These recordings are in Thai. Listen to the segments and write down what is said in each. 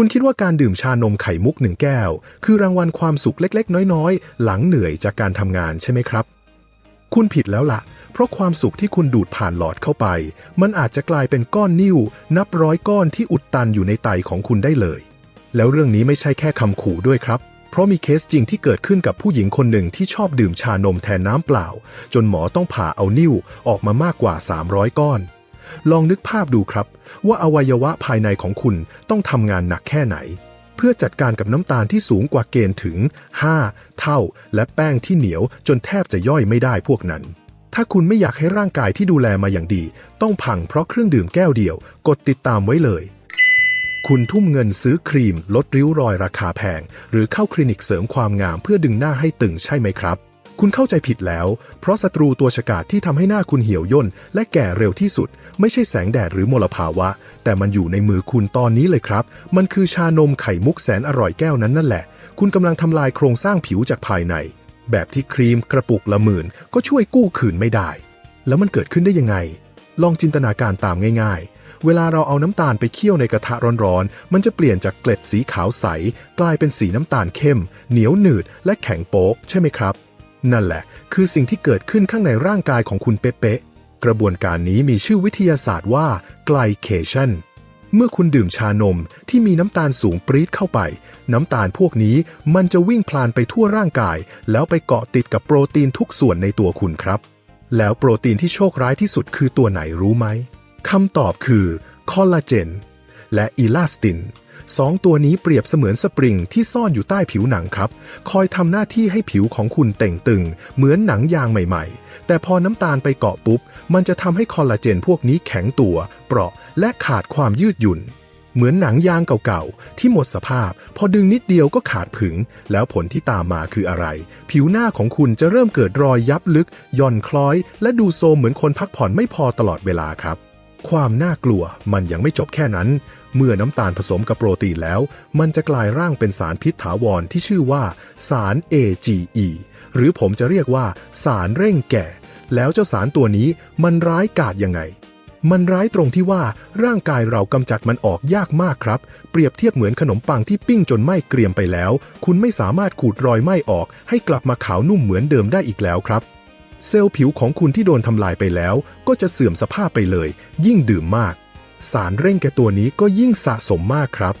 คุณคิดว่าการดื่มชานมไข่มุกหนึ่งแก้ว คือรางวัลความสุขเล็กๆ น้อยๆ หลังเหนื่อยจากการทำงานใช่ไหมครับ คุณผิดแล้วล่ะ เพราะความสุขที่คุณดูดผ่านหลอดเข้าไป มันอาจจะกลายเป็นก้อนนิ่ว นับร้อยก้อนที่อุดตันอยู่ในไตของคุณได้เลย แล้วเรื่องนี้ไม่ใช่แค่คำขู่ด้วยครับเพราะมีเคสจริงที่เกิดขึ้นกับผู้หญิงคนหนึ่งที่ชอบดื่มชานมแทนน้ำเปล่า จนหมอต้องผ่าเอานิ่วออกมามากกว่า 300 ก้อน ลองนึกภาพดูครับ ว่าอวัยวะภายในของคุณต้องทำงานหนักแค่ไหน เพื่อจัดการกับน้ำตาลที่สูงกว่าเกณฑ์ถึง 5 เท่า และแป้งที่เหนียวจนแทบจะย่อยไม่ได้พวกนั้น ถ้าคุณไม่อยากให้ร่างกายที่ดูแลมาอย่างดี ต้องพังเพราะเครื่องดื่มแก้วเดียว กดติดตามไว้เลย คุณทุ่มเงินซื้อครีม ลดริ้วรอยราคาแพง หรือเข้าคลินิกเสริมความงามเพื่อดึงหน้าให้ตึงใช่ไหมครับ คุณเข้าใจผิดแล้ว เพราะศัตรูตัวฉกาจที่ทำให้หน้าคุณเหี่ยวย่นและแก่เร็วที่สุด ไม่ใช่แสงแดดหรือมลภาวะ แต่มันอยู่ในมือคุณตอนนี้เลยครับ มันคือชานมไข่มุกแสนอร่อยแก้วนั้นนั่นแหละ คุณกำลังทำลายโครงสร้างผิวจากภายใน แบบที่ครีมกระปุกละหมื่น ก็ช่วยกู้คืนไม่ได้ แล้วมันเกิดขึ้นได้ยังไง ลองจินตนาการตามง่ายๆ เวลาเราเอาน้ำตาลไปเคี่ยวในกระทะร้อนๆ มันจะเปลี่ยนจากเกล็ดสีขาวใส กลายเป็นสีน้ำตาลเข้ม เหนียวหนืดและแข็งโป๊กใช่ไหมครับ นั่นแหละ คือสิ่งที่เกิดขึ้นข้างในร่างกายของคุณเป๊ะๆ กระบวนการนี้มีชื่อวิทยาศาสตร์ว่า glycation เมื่อคุณดื่มชานมที่มีน้ำตาลสูงปรี๊ดเข้าไป น้ำตาลพวกนี้มันจะวิ่งพลานไปทั่วร่างกาย แล้วไปเกาะติดกับโปรตีนทุกส่วนในตัวคุณครับ แล้วโปรตีนที่โชคร้ายที่สุดคือตัวไหนรู้ไหมคำตอบคือคอลลาเจนและอีลาสติน สองตัวนี้เปรียบเสมือนสปริงที่ซ่อนอยู่ใต้ผิวหนังครับ คอยทำหน้าที่ให้ผิวของคุณเต่งตึง เหมือนหนังยางใหม่ๆ แต่พอน้ำตาลไปเกาะปุ๊บ มันจะทำให้คอลลาเจนพวกนี้แข็งตัว เปราะและขาดความยืดหยุ่น เหมือนหนังยางเก่าๆ ที่หมดสภาพ พอดึงนิดเดียวก็ขาดผึง แล้วผลที่ตามมาคืออะไร ผิวหน้าของคุณจะเริ่มเกิดรอยยับลึกย่อนคล้อย และดูโซมเหมือนคนพักผ่อนไม่พอตลอดเวลาครับความน่ากลัวมันยังไม่จบแค่นั้น เมื่อน้ำตาลผสมกับโปรตีนแล้ว มันจะกลายร่างเป็นสารพิษถาวรที่ชื่อว่า สาร AGE หรือผมจะเรียกว่า สารเร่งแก่ แล้วเจ้าสารตัวนี้มันร้ายกาจยังไง มันร้ายตรงที่ว่าร่างกายเรากำจัดมันออกยากมากครับ เปรียบเทียบเหมือนขนมปังที่ปิ้งจนไหม้เกรียมไปแล้ว คุณไม่สามารถขูดรอยไหม้ออก ให้กลับมาขาวนุ่มเหมือนเดิมได้อีกแล้วครับเซลล์ผิวของคุณที่โดนทำลายไปแล้ว ก็จะเสื่อมสภาพไปเลย ยิ่งดื่มมาก สารเร่งแก่ตัวนี้ก็ยิ่งสะสมมากครับ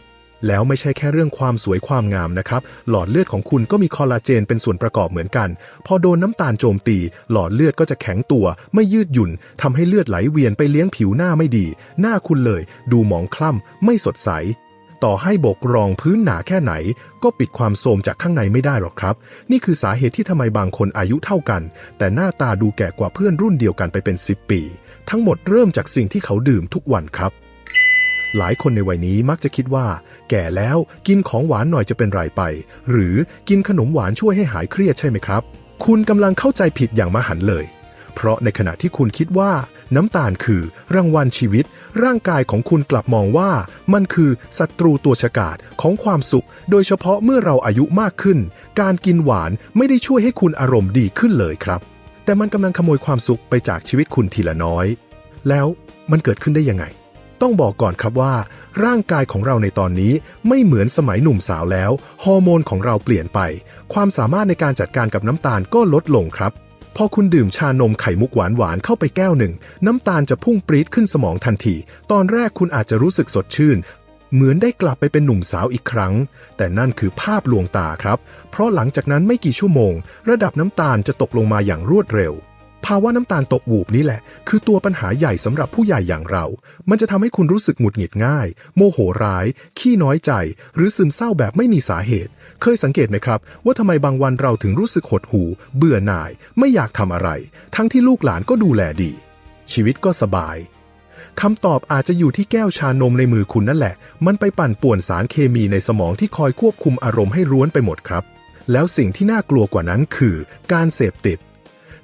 แล้วไม่ใช่แค่เรื่องความสวยความงามนะครับ หลอดเลือดของคุณก็มีคอลลาเจนเป็นส่วนประกอบเหมือนกัน พอโดนน้ำตาลโจมตี หลอดเลือดก็จะแข็งตัว ไม่ยืดหยุ่นทำให้เลือดไหลเวียนไปเลี้ยงผิวหน้าไม่ดี หน้าคุณเลย ดูหมองคล้ำไม่สดใส ต่อให้บกรองพื้นหนาแค่ไหน ก็ปิดความโทรมจากข้างในไม่ได้หรอกครับ นี่คือสาเหตุที่ทำไมบางคนอายุเท่ากัน แต่หน้าตาดูแก่กว่าเพื่อนรุ่นเดียวกันไปเป็น 10 ปี ทั้งหมดเริ่มจากสิ่งที่เขาดื่มทุกวันครับหลายคนในวัยนี้มักจะคิดว่า แก่แล้วกินของหวานหน่อยจะเป็นไรไป หรือกินขนมหวานช่วยให้หายเครียดใช่ไหมครับ คุณกำลังเข้าใจผิดอย่างมหันเลย เพราะในขณะที่คุณคิดว่า น้ำตาลคือรางวัลชีวิต ร่างกายของคุณกลับมองว่า มันคือศัตรูตัวฉกาจของความสุข โดยเฉพาะเมื่อเราอายุมากขึ้น การกินหวานไม่ได้ช่วยให้คุณอารมณ์ดีขึ้นเลยครับ แต่มันกำลังขโมยความสุขไปจากชีวิตคุณทีละน้อย แล้วมันเกิดขึ้นได้ยังไง ต้องบอกก่อนครับว่า ร่างกายของเราในตอนนี้ไม่เหมือนสมัยหนุ่มสาวแล้ว ฮอร์โมนของเราเปลี่ยนไป ความสามารถในการจัดการกับน้ำตาลก็ลดลงครับ พอคุณดื่มชานมไข่มุกหวานหวานๆเข้าไปแก้วหนึ่ง น้ำตาลจะพุ่งปรี๊ดขึ้นสมองทันที ตอนแรกคุณอาจจะรู้สึกสดชื่น เหมือนได้กลับไปเป็นหนุ่มสาวอีกครั้ง แต่นั่นคือภาพลวงตาครับ เพราะหลังจากนั้นไม่กี่ชั่วโมง ระดับน้ำตาลจะตกลงมาอย่างรวดเร็ว ภาวะน้ำตาลตกวูบนี่แหละ คือตัวปัญหาใหญ่สำหรับผู้ใหญ่อย่างเรา มันจะทำให้คุณรู้สึกหงุดหงิดง่าย โมโหร้าย ขี้น้อยใจ หรือซึมเศร้าแบบไม่มีสาเหตุ เคยสังเกตไหมครับ ว่าทำไมบางวันเราถึงรู้สึกหดหู่ เบื่อหน่าย ไม่อยากทำอะไร ทั้งที่ลูกหลานก็ดูแลดี ชีวิตก็สบายคำตอบอาจจะอยู่ที่แก้วชานมในมือคุณนั่นแหละ มันไปปั่นป่วนสารเคมีในสมองที่คอยควบคุมอารมณ์ให้ร้วนไปหมดครับ แล้วสิ่งที่น่ากลัวกว่านั้นคือ การเสพติด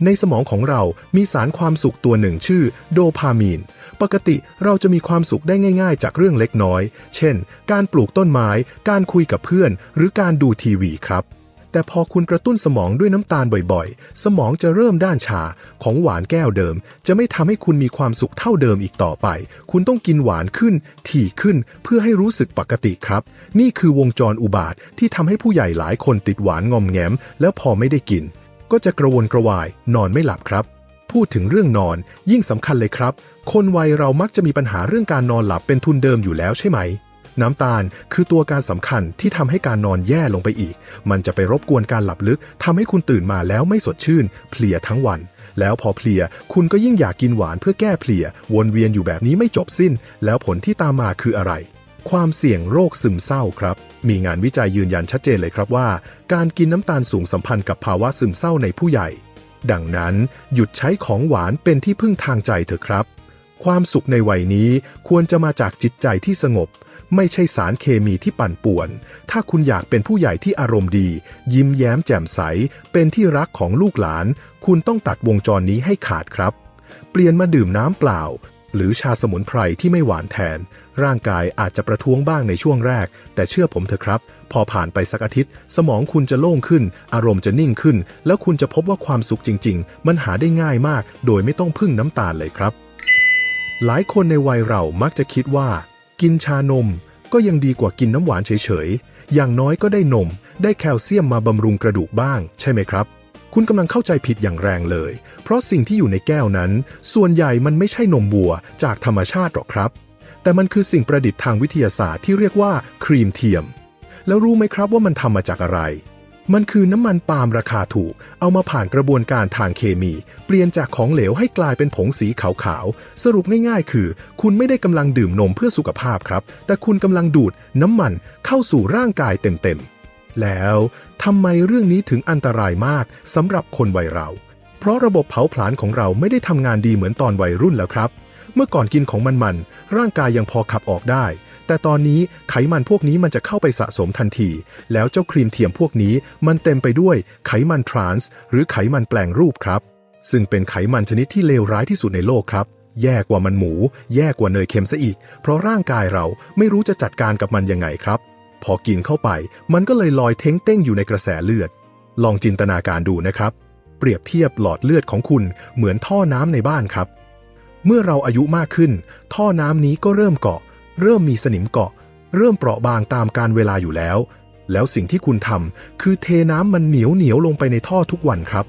ในสมองของเรามีสารความสุขตัวหนึ่งชื่อโดพามีน ปกติเราจะมีความสุขได้ง่ายๆ จากเรื่องเล็กน้อย เช่น การปลูกต้นไม้ การคุยกับเพื่อน หรือการดูทีวีครับแต่พอคุณกระตุ้นสมองด้วยน้ำตาลบ่อยๆ สมองจะเริ่มด้านชา ของหวานแก้วเดิม จะไม่ทำให้คุณมีความสุขเท่าเดิมอีกต่อไป คุณต้องกินหวานขึ้น ถี่ขึ้น เพื่อให้รู้สึกปกติครับ นี่คือวงจรอุบาทที่ทำให้ผู้ใหญ่หลายคนติดหวานงอมแงม แล้วพอไม่ได้กิน ก็จะกระวนกระวายนอนไม่หลับครับ พูดถึงเรื่องนอนยิ่งสำคัญเลยครับ คนวัยเรามักจะมีปัญหาเรื่องการนอนหลับเป็นทุนเดิมอยู่แล้วใช่ไหม น้ำตาลคือตัวการสำคัญที่ทำให้การนอนแย่ลงไปอีก มันจะไปรบกวนการหลับลึกทำให้คุณตื่นมาแล้วไม่สดชื่น เพลียทั้งวัน แล้วพอเพลีย คุณก็ยิ่งอยากกินหวานเพื่อแก้เพลีย วนเวียนอยู่แบบนี้ไม่จบสิ้น แล้วผลที่ตามมาคืออะไร ความเสี่ยงโรคซึมเศร้าครับ มีงานวิจัยยืนยันชัดเจนเลยครับว่า การกินน้ำตาลสูงสัมพันธ์กับภาวะซึมเศร้าในผู้ใหญ่ ดังนั้นหยุดใช้ของหวานเป็นที่พึ่งทางใจเถอะครับ ความสุขในวัยนี้ควรจะมาจากจิตใจที่สงบ ไม่ใช่สารเคมีที่ปั่นป่วน ถ้าคุณอยากเป็นผู้ใหญ่ที่อารมณ์ดี ยิ้มแย้มแจ่มใส เป็นที่รักของลูกหลาน คุณต้องตัดวงจรนี้ให้ขาดครับ เปลี่ยนมาดื่มน้ำเปล่า หรือชาสมุนไพรที่ไม่หวานแทน ร่างกายอาจจะประท้วงบ้างในช่วงแรก แต่เชื่อผมเถอะครับ พอผ่านไปสักอาทิตย์ สมองคุณจะโล่งขึ้น อารมณ์จะนิ่งขึ้น แล้วคุณจะพบว่าความสุขจริง ๆ มันหาได้ง่ายมาก โดยไม่ต้องพึ่งน้ำตาลเลยครับ หลายคนในวัยเรามักจะคิดว่า กินชานม ก็ยังดีกว่ากินน้ำหวานเฉยๆอย่างน้อยก็ได้นม ได้แคลเซียมมาบำรุงกระดูกบ้าง ใช่ไหมครับ คุณกำลังเข้าใจผิดอย่างแรงเลย เพราะสิ่งที่อยู่ในแก้วนั้น ส่วนใหญ่มันไม่ใช่นมวัวจากธรรมชาติหรอกครับ แต่มันคือสิ่งประดิษฐ์ทางวิทยาศาสตร์ที่เรียกว่าครีมเทียม แล้วรู้ไหมครับว่ามันทำมาจากอะไร มันคือน้ำมันปาล์มราคาถูก เอามาผ่านกระบวนการทางเคมี เปลี่ยนจากของเหลวให้กลายเป็นผงสีขาวๆ สรุปง่ายๆ คือ คุณไม่ได้กำลังดื่มนมเพื่อสุขภาพครับ แต่คุณกำลังดูดน้ำมันเข้าสู่ร่างกายเต็มๆ แล้วทำไมเรื่องนี้ถึงอันตรายมากสำหรับคนวัยเรา เพราะระบบเผาผลาญของเราไม่ได้ทำงานดีเหมือนตอนวัยรุ่นแล้วครับ เมื่อก่อนกินของมันๆร่างกายยังพอขับออกได้ แต่ตอนนี้ไขมันพวกนี้มันจะเข้าไปสะสมทันที แล้วเจ้าครีมเทียมพวกนี้มันเต็มไปด้วยไขมันทรานส์หรือไขมันแปลงรูปครับ ซึ่งเป็นไขมันชนิดที่เลวร้ายที่สุดในโลกครับแย่กว่ามันหมู แย่กว่าเนยเค็มซะอีก เพราะร่างกายเราไม่รู้จะจัดการกับมันยังไงครับ พอกินเข้าไป มันก็เลยลอยเท้งเต้งอยู่ในกระแสเลือด ลองจินตนาการดูนะครับ เปรียบเทียบหลอดเลือดของคุณเหมือนท่อน้ำในบ้านครับ เมื่อเราอายุมากขึ้น ท่อน้ำนี้ก็เริ่มเกาะ เริ่มมีสนิมเกาะ เริ่มเปราะบางตามการเวลาอยู่แล้ว แล้วสิ่งที่คุณทำคือเทน้ำมันเหนียวเหนียวลงไปในท่อทุกวันครับ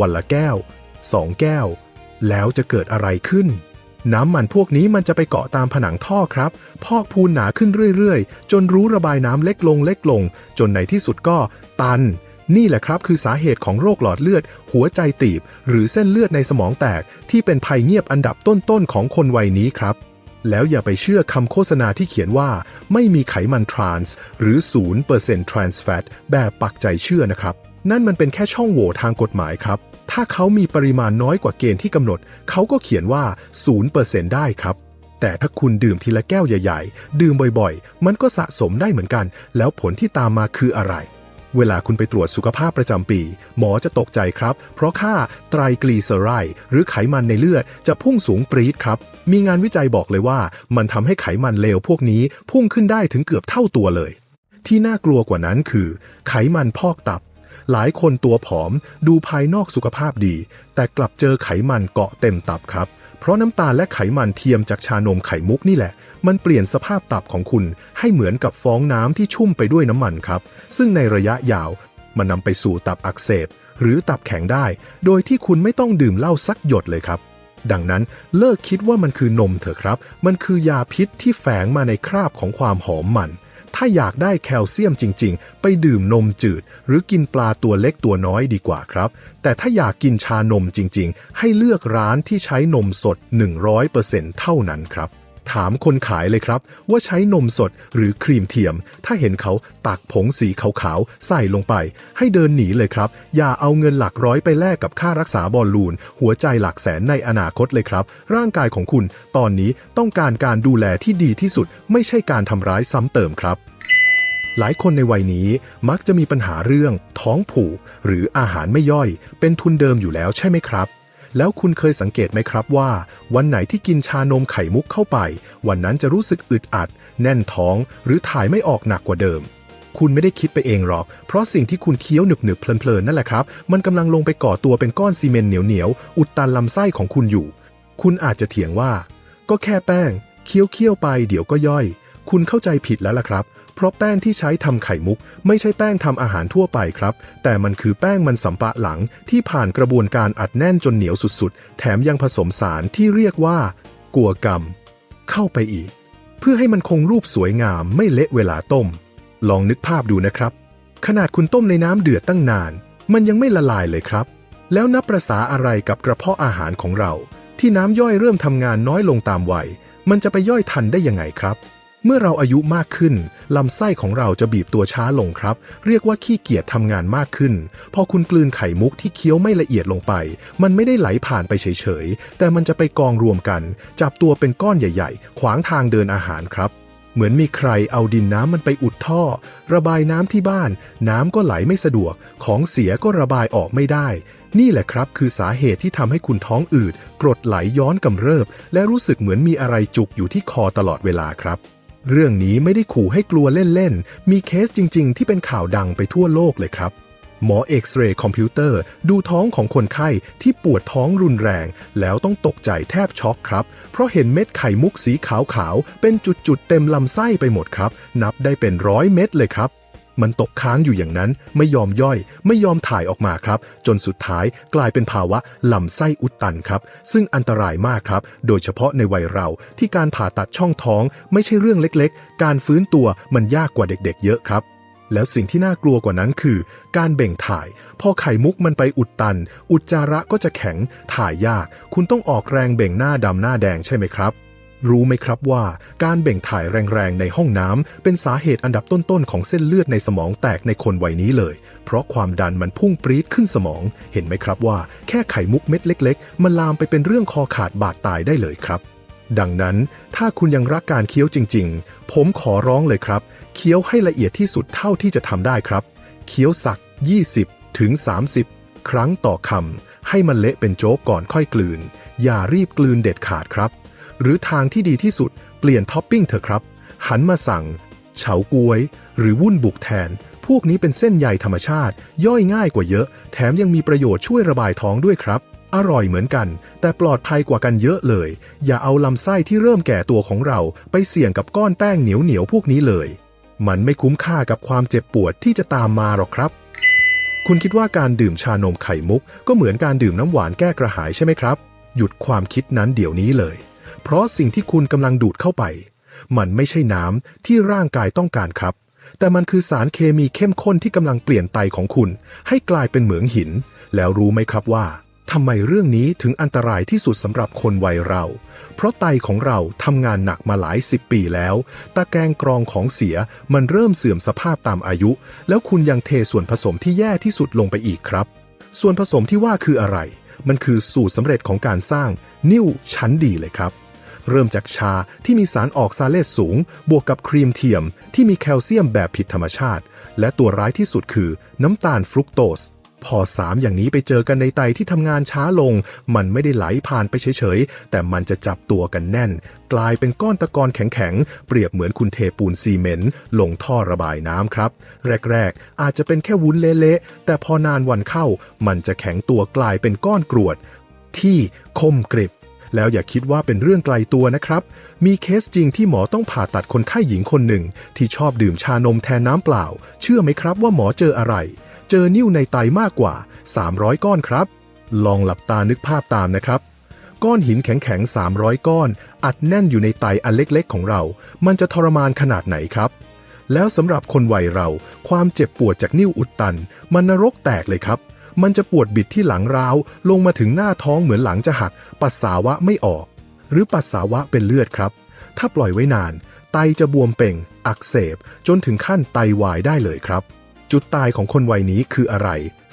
วันละแก้วสองแก้ว แล้วจะเกิดอะไรขึ้น น้ำมันพวกนี้มันจะไปเกาะตามผนังท่อครับ พอกพูนหนาขึ้นเรื่อยๆ จนรู้ระบายน้ำเล็กลงเล็กลง จนในที่สุดก็ตัน นี่แหละครับคือสาเหตุของโรคหลอดเลือด หัวใจตีบ หรือเส้นเลือดในสมองแตก ที่เป็นภัยเงียบอันดับต้นๆของคนวัยนี้ครับ แล้วอย่าไปเชื่อคำโฆษณาที่เขียนว่า ไม่มีไขมันทรานส์หรือ0% trans fat แบบปักใจเชื่อนะครับ นั่นมันเป็นแค่ช่องโหว่ทางกฎหมายครับ ถ้าเขามีปริมาณน้อยกว่าเกณฑ์ที่กำหนด เขาก็เขียนว่า 0%ได้ครับ แต่ถ้าคุณดื่มทีละแก้วใหญ่ๆ ดื่มบ่อยๆ มันก็สะสมได้เหมือนกัน แล้วผลที่ตามมาคืออะไร เวลาคุณไปตรวจสุขภาพประจำปี หมอจะตกใจครับ เพราะค่าไตรกลีเซอไรด์หรือไขมันในเลือดจะพุ่งสูงปรี๊ดครับ มีงานวิจัยบอกเลยว่า มันทำให้ไขมันเลวพวกนี้พุ่งขึ้นได้ถึงเกือบเท่าตัวเลยที่น่ากลัวกว่านั้นคือ ไขมันพอกตับ หลายคนตัวผอมดูภายนอกสุขภาพดี แต่กลับเจอไขมันเกาะเต็มตับครับ เพราะน้ำตาลและไขมันเทียมจากชานมไข่มุกนี่แหละ มันเปลี่ยนสภาพตับของคุณ ให้เหมือนกับฟองน้ำที่ชุ่มไปด้วยน้ำมันครับ ซึ่งในระยะยาว มันนำไปสู่ตับอักเสบ หรือตับแข็งได้ โดยที่คุณไม่ต้องดื่มเหล้าสักหยดเลยครับดังนั้นเลิกคิดว่ามันคือนมเถอะครับ มันคือยาพิษที่แฝงมาในคราบของความหอมมัน ถ้าอยากได้แคลเซียมจริง ๆ ไปดื่มนมจืด หรือกินปลาตัวเล็กตัวน้อยดีกว่าครับ แต่ถ้าอยากกินชานมจริง ๆ ให้เลือกร้านที่ใช้นมสด 100%เท่านั้นครับ ถามคนขายเลยครับ ว่าใช้นมสดหรือครีมเทียม ถ้าเห็นเขาตักผงสีขาวๆ ใส่ลงไป ให้เดินหนีเลยครับ อย่าเอาเงินหลักร้อยไปแลกกับค่ารักษาบอลลูน หัวใจหลักแสนในอนาคตเลยครับ ร่างกายของคุณตอนนี้ต้องการการดูแลที่ดีที่สุด ไม่ใช่การทำร้ายซ้ำเติมครับหลายคนในวัยนี้มักจะมีปัญหาเรื่องท้องผูก หรืออาหารไม่ย่อย เป็นทุนเดิมอยู่แล้วใช่ไหมครับ แล้วคุณเคยสังเกตไหมครับว่า วันไหนที่กินชานมไข่มุกเข้าไป วันนั้นจะรู้สึกอึดอัด แน่นท้อง หรือถ่ายไม่ออกหนักกว่าเดิม คุณไม่ได้คิดไปเองหรอก เพราะสิ่งที่คุณเคี้ยวหนึบๆเพลินๆนั่นแหละครับ มันกำลังลงไปก่อตัวเป็นก้อนซีเมนต์เหนียวๆอุดตันลำไส้ของคุณอยู่ คุณอาจจะเถียงว่า ก็แค่แป้งเคี้ยวๆไปเดี๋ยวก็ย่อย คุณเข้าใจผิดแล้วล่ะครับ เพราะแป้งที่ใช้ทำไข่มุก ไม่ใช่แป้งทำอาหารทั่วไปครับ แต่มันคือแป้งมันสำปะหลังที่ผ่านกระบวนการอัดแน่นจนเหนียวสุดๆ แถมยังผสมสารที่เรียกว่า กัวกรรม เข้าไปอีก เพื่อให้มันคงรูปสวยงามไม่เละเวลาต้ม ลองนึกภาพดูนะครับ ขนาดคุณต้มในน้ำเดือดตั้งนาน มันยังไม่ละลายเลยครับ แล้วนับประษาอะไรกับกระเพาะอาหารของเรา ที่น้ำย่อยเริ่มทำงานน้อยลงตามวัยมันจะไปย่อยทันได้ยังไงครับ เมื่อเราอายุมากขึ้น ลำไส้ของเราจะบีบตัวช้าลงครับ เรียกว่าขี้เกียจทำงานมากขึ้น พอคุณกลืนไข่มุกที่เคี้ยวไม่ละเอียดลงไป มันไม่ได้ไหลผ่านไปเฉยๆ แต่มันจะไปกองรวมกัน จับตัวเป็นก้อนใหญ่ๆ ขวางทางเดินอาหารครับ เหมือนมีใครเอาดินน้ำมันไปอุดท่อ ระบายน้ำที่บ้าน น้ำก็ไหลไม่สะดวก ของเสียก็ระบายออกไม่ได้ นี่แหละครับ คือสาเหตุที่ทำให้คุณท้องอืด กรดไหลย้อนกำเริบ และรู้สึกเหมือนมีอะไรจุกอยู่ที่คอตลอดเวลาครับ เรื่องนี้ไม่ได้ขู่ให้กลัวเล่นๆ มีเคสจริงๆ ที่เป็นข่าวดังไปทั่วโลกเลยครับ หมอเอ็กซเรย์คอมพิวเตอร์ดูท้องของคนไข้ที่ปวดท้องรุนแรง แล้วต้องตกใจแทบช็อกครับ เพราะเห็นเม็ดไข่มุกสีขาวๆ เป็นจุดๆ เต็มลำไส้ไปหมดครับ นับได้เป็นร้อยเม็ดเลยครับ มันตกค้างอยู่อย่างนั้นไม่ยอมย่อย ไม่ยอมถ่ายออกมาครับ จนสุดท้ายกลายเป็นภาวะลำไส้อุดตันครับ ซึ่งอันตรายมากครับ โดยเฉพาะในวัยเราที่การผ่าตัดช่องท้อง ไม่ใช่เรื่องเล็กๆ การฟื้นตัวมันยากกว่าเด็กๆ เยอะครับแล้วสิ่งที่น่ากลัวกว่านั้นคือ การเบ่งถ่าย พอไข่มุกมันไปอุดตัน อุจจาระก็จะแข็ง ถ่ายยาก คุณต้องออกแรงเบ่งหน้าดำหน้าแดงใช่ไหมครับ รู้ไหมครับว่าการเบ่งถ่ายแรงๆในห้องน้ำเป็นสาเหตุอันดับต้นๆของเส้นเลือดในสมองแตกในคนวัยนี้เลย เพราะความดันมันพุ่งปรี๊ดขึ้นสมอง เห็นไหมครับว่าแค่ไข่มุกเม็ดเล็ก ๆ มันลามไปเป็นเรื่องคอขาดบาดตายได้เลยครับ ดังนั้นถ้าคุณยังรักการเคี้ยวจริง ๆ ผมขอร้องเลยครับ เคี้ยวให้ละเอียดที่สุดเท่าที่จะทำได้ครับ เคี้ยวสัก 20 ถึง 30 ครั้งต่อคำให้มันเละเป็นโจ๊กก่อนค่อยกลืน อย่ารีบกลืนเด็ดขาดครับ หรือทางที่ดีที่สุดเปลี่ยนท็อปปิ้งเถอะครับ หันมาสั่ง เฉาก๊วย หรือวุ่นบุกแทน พวกนี้เป็นเส้นใยธรรมชาติ ย่อยง่ายกว่าเยอะ แถมยังมีประโยชน์ช่วยระบายท้องด้วยครับ อร่อยเหมือนกัน แต่ปลอดภัยกว่ากันเยอะเลย อย่าเอาลำไส้ที่เริ่มแก่ตัวของเราไปเสี่ยงกับก้อนแป้งเหนียวเหนียวๆพวกนี้เลย มันไม่คุ้มค่ากับความเจ็บปวดที่จะตามมาหรอกครับ คุณคิดว่าการดื่มชานมไข่มุก ก็เหมือนการดื่มน้ำหวานแก้กระหายใช่ไหมครับ หยุดความคิดนั้นเดี๋ยวนี้เลย เพราะสิ่งที่คุณกำลังดูดเข้าไป มันไม่ใช่น้ำที่ร่างกายต้องการครับ แต่มันคือสารเคมีเข้มข้นที่กำลังเปลี่ยนไตของคุณ ให้กลายเป็นเหมืองหิน แล้วรู้ไหมครับว่าทำไมเรื่องนี้ถึงอันตรายที่สุดสำหรับคนวัยเรา เพราะไตของเราทำงานหนักมาหลายสิบปีแล้ว ตะแกรงกรองของเสียมันเริ่มเสื่อมสภาพตามอายุ แล้วคุณยังเทส่วนผสมที่แย่ที่สุดลงไปอีกครับ ส่วนผสมที่ว่าคืออะไร มันคือสูตรสำเร็จของการสร้างนิ่วชั้นดีเลยครับ เริ่มจากชาที่มีสารออกซาเลสสูง บวกกับครีมเทียม ที่มีแคลเซียมแบบผิดธรรมชาติ และตัวร้ายที่สุดคือน้ำตาลฟรุกโตส พอสามอย่างนี้ไปเจอกันในไตที่ทำงานช้าลง มันไม่ได้ไหลผ่านไปเฉยๆ แต่มันจะจับตัวกันแน่น กลายเป็นก้อนตะกอนแข็งๆ เปรียบเหมือนคุณเทปูนซีเมนต์ลงท่อระบายน้ำครับ แรกๆ อาจจะเป็นแค่วุ้นเละๆ แต่พอนานวันเข้า มันจะแข็งตัวกลายเป็นก้อนกรวด ที่คมกริบแล้วอย่าคิดว่าเป็นเรื่องไกลตัวนะครับ มีเคสจริงที่หมอต้องผ่าตัดคนไข้หญิงคนหนึ่ง ที่ชอบดื่มชานมแทนน้ำเปล่า เชื่อไหมครับว่าหมอเจออะไร เจอนิ่วในไตมากกว่า 300 ก้อนครับ ลองหลับตานึกภาพตามนะครับ ก้อนหินแข็งๆ 300 ก้อน อัดแน่นอยู่ในไตอันเล็กๆ ของเรา มันจะทรมานขนาดไหนครับ แล้วสำหรับคนวัยเรา ความเจ็บปวดจากนิ่วอุดตัน มันนรกแตกเลยครับ มันจะปวดบิดที่หลังร้าว ลงมาถึงหน้าท้องเหมือนหลังจะหัก ปัสสาวะไม่ออก หรือปัสสาวะเป็นเลือดครับ ถ้าปล่อยไว้นาน ไตจะบวมเป่ง อักเสบ จนถึงขั้นไตวายได้เลยครับ จุดตายของคนวัยนี้คืออะไร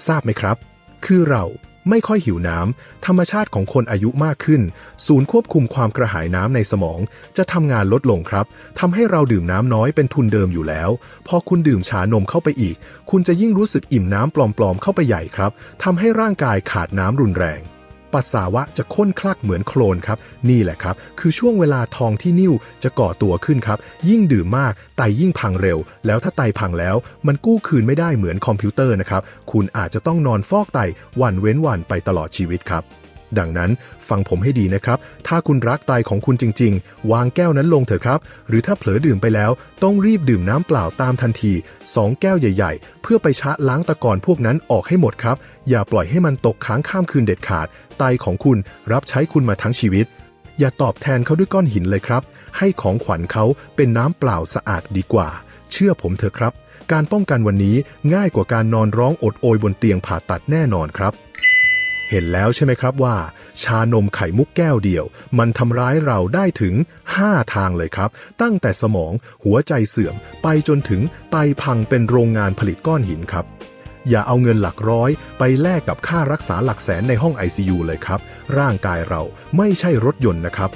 ทราบไหมครับ คือเราไม่ค่อยหิวน้ำ ธรรมชาติของคนอายุมากขึ้น ศูนย์ควบคุมความกระหายน้ำในสมอง จะทำงานลดลงครับทำให้เราดื่มน้ำน้อยเป็นทุนเดิมอยู่แล้ว พอคุณดื่มชานมเข้าไปอีก คุณจะยิ่งรู้สึกอิ่มน้ำปลอมๆเข้าไปใหญ่ครับทำให้ร่างกายขาดน้ำรุนแรง ปัสสาวะจะข้นคลักเหมือนโคลนครับ นี่แหละครับ คือช่วงเวลาทองที่นิ่วจะก่อตัวขึ้นครับ ยิ่งดื่มมากไตยิ่งพังเร็ว แล้วถ้าไตพังแล้ว มันกู้คืนไม่ได้เหมือนคอมพิวเตอร์นะครับ คุณอาจจะต้องนอนฟอกไตวันเว้นวันไปตลอดชีวิตครับ ดังนั้นฟังผมให้ดีนะครับ ถ้าคุณรักไตของคุณจริง ๆ วางแก้วนั้นลงเถอะครับ หรือถ้าเผลอดื่มไปแล้ว ต้องรีบดื่มน้ำเปล่าตามทันที 2 แก้วใหญ่ ๆ เพื่อไปชะล้างตะกอนพวกนั้นออกให้หมดครับ อย่าปล่อยให้มันตกค้างข้ามคืนเด็ดขาดไตของคุณรับใช้คุณมาทั้งชีวิต อย่าตอบแทนเขาด้วยก้อนหินเลยครับ ให้ของขวัญเขาเป็นน้ำเปล่าสะอาดดีกว่า เชื่อผมเถอะครับ การป้องกันวันนี้ง่ายกว่าการนอนร้องอดโอยบนเตียงผ่าตัดแน่นอนครับ เห็นแล้วใช่ไหมครับว่า ชานมไข่มุกแก้วเดียว มันทำร้ายเราได้ถึง 5 ทางเลยครับ ตั้งแต่สมองหัวใจเสื่อม ไปจนถึงไตพังเป็นโรงงานผลิตก้อนหินครับอย่าเอาเงินหลักร้อย ไปแลกกับค่ารักษาหลักแสนในห้อง ICU เลยครับ ร่างกายเราไม่ใช่รถยนต์นะครับ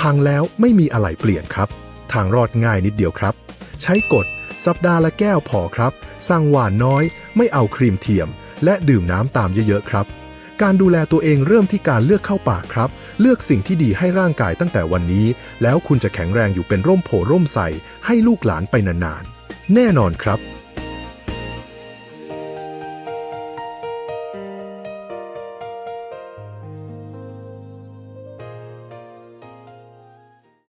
พังแล้วไม่มีอะไรเปลี่ยนครับ ทางรอดง่ายนิดเดียวครับ ใช้กฎสัปดาห์ละแก้วพอครับ สั่งหวานน้อย ไม่เอาครีมเทียม และดื่มน้ำตามเยอะๆครับ การดูแลตัวเองเริ่มที่การเลือกเข้าปากครับ เลือกสิ่งที่ดีให้ร่างกายตั้งแต่วันนี้ แล้วคุณจะแข็งแรงอยู่เป็นร่มโพร่มใสให้ลูกหลานไปนานๆ แน่นอนครับ